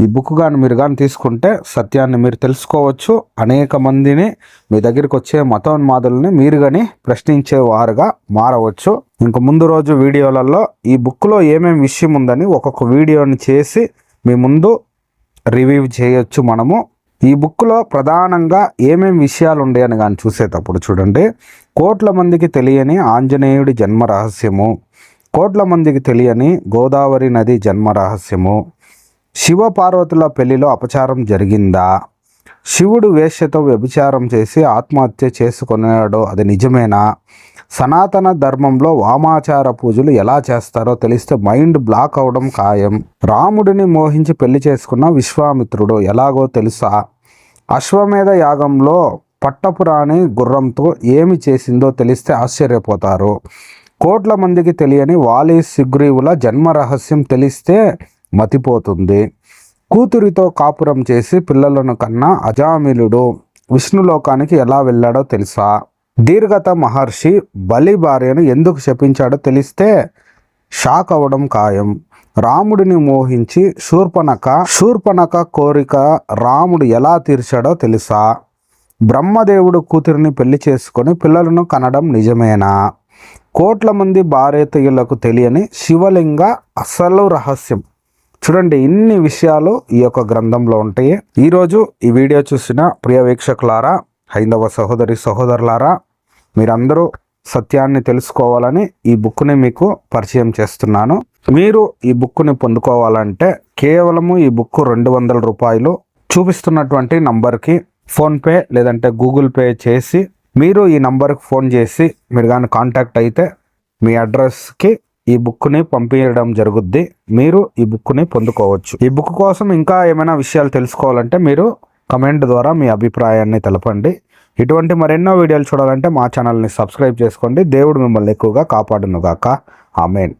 ఈ బుక్ కానీ మీరు కానీ తీసుకుంటే సత్యాన్ని మీరు తెలుసుకోవచ్చు. అనేక మందిని మీ దగ్గరికి వచ్చే మతోన్మాదుల్ని మీరు కానీ ప్రశ్నించేవారుగా మారవచ్చు. ఇంక ముందు రోజు వీడియోలలో ఈ బుక్లో ఏమేమి విషయం ఉందని ఒక్కొక్క వీడియోని చేసి మీ ముందు రివ్యూ చేయొచ్చు మనము. ఈ బుక్లో ప్రధానంగా ఏమేమి విషయాలు ఉన్నాయని కానీ చూసేటప్పుడు చూడండి. కోట్ల మందికి తెలియని ఆంజనేయుడి జన్మ రహస్యము. కోట్ల మందికి తెలియని గోదావరి నది జన్మ రహస్యము. శివపార్వతుల పెళ్ళిలో అపచారం జరిగిందా? శివుడు వేశ్యతో వ్యభిచారం చేసి ఆత్మహత్య చేసుకున్నాడో అది నిజమేనా? సనాతన ధర్మంలో వామాచార పూజలు ఎలా చేస్తారో తెలిస్తే మైండ్ బ్లాక్ అవడం ఖాయం. రాముడిని మోహించి పెళ్ళి చేసుకున్న విశ్వామిత్రుడు ఎలాగో తెలుసా? అశ్వమేధ యాగంలో పట్టపురాణి గుర్రంతో ఏమి చేసిందో తెలిస్తే ఆశ్చర్యపోతారు. కోట్ల మందికి తెలియని వాలి సిగ్రీవుల జన్మ రహస్యం తెలిస్తే మతిపోతుంది. కూతురితో కాపురం చేసి పిల్లలను కన్నా అజామిలుడు విష్ణులోకానికి ఎలా వెళ్ళాడో తెలుసా? దీర్ఘత మహర్షి బలి భార్యను ఎందుకు శపించాడో తెలిస్తే షాక్ అవ్వడం ఖాయం. రాముడిని మోహించి శూర్పణక శూర్పణక కోరిక రాముడు ఎలా తీర్చాడో తెలుసా? బ్రహ్మదేవుడు కూతురిని పెళ్ళి చేసుకొని పిల్లలను కనడం నిజమేనా? కోట్ల మంది భారతీయులకు తెలియని శివలింగ అసలు రహస్యం. చూడండి ఇన్ని విషయాలు ఈ యొక్క గ్రంథంలో ఉంటాయి. ఈరోజు ఈ వీడియో చూసిన ప్రియ వీక్షకులారా హైందవ సహోదరి సహోదరులారా మీరందరూ సత్యాన్ని తెలుసుకోవాలని ఈ బుక్ని మీకు పరిచయం చేస్తున్నాను. మీరు ఈ బుక్ని పొందుకోవాలంటే కేవలము ఈ బుక్ రెండు వందల రూపాయలు చూపిస్తున్నటువంటి నంబర్కి ఫోన్పే లేదంటే గూగుల్ పే చేసి మీరు ఈ నంబర్కి ఫోన్ చేసి మీరు కానీ కాంటాక్ట్ అయితే మీ అడ్రస్కి ఈ బుక్ని పంపించడం జరుగుద్ది. మీరు ఈ బుక్ని పొందుకోవచ్చు. ఈ బుక్ కోసం ఇంకా ఏమైనా విషయాలు తెలుసుకోవాలంటే మీరు కమెంట్ ద్వారా మీ అభిప్రాయాన్ని తెలపండి. ఇటువంటి మరెన్నో వీడియోలు చూడాలంటే మా ఛానల్ని సబ్స్క్రైబ్ చేసుకోండి. దేవుడు మిమ్మల్ని ఎక్కువగా కాపాడునుగాక. ఆమెన్.